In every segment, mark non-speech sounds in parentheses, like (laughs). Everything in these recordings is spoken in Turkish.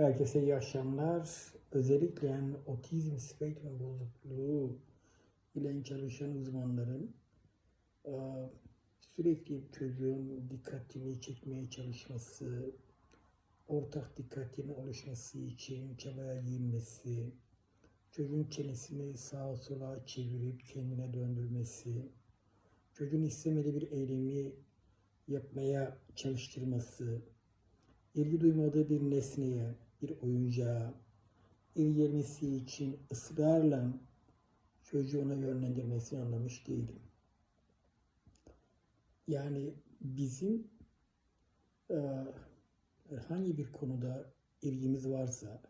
Herkese iyi akşamlar. Özellikle otizm spektrum bozukluğu ile çalışan uzmanların e, sürekli çocuğun dikkatini çekmeye çalışması, ortak dikkatinin oluşması için çabaya girmesi, çocuğun çenesini sağa sola çevirip kendine döndürmesi, çocuğun istemediği bir eylemi yapmaya çalıştırması, ilgi duymadığı bir nesneye, bir oyuncağa ilgilenmesi için ısrarla çocuğu ona yönlendirmesini anlamış değilim. Yani bizim e, herhangi bir konuda ilgimiz varsa,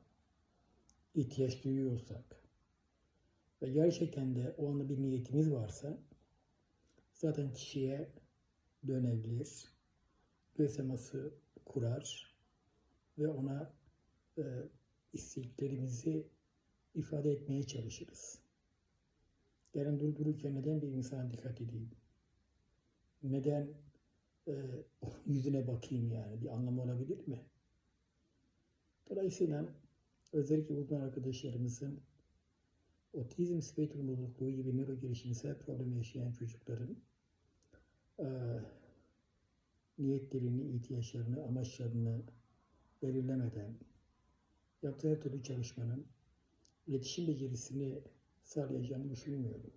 ihtiyaç duyuyorsak ve gerçekten de o anda bir niyetimiz varsa zaten kişiye dönebilir, göz kurar ve ona e, isteklerimizi ifade etmeye çalışırız. Yarın durdururken neden bir insana dikkat edeyim? Neden e, (laughs) yüzüne bakayım yani? Bir anlamı olabilir mi? Dolayısıyla özellikle uzman arkadaşlarımızın otizm spektrum bozukluğu gibi nöro gelişimsel problem yaşayan çocukların e, niyetlerini, ihtiyaçlarını, amaçlarını belirlemeden yaptığı her türlü çalışmanın iletişim becerisini sağlayacağını düşünmüyorum.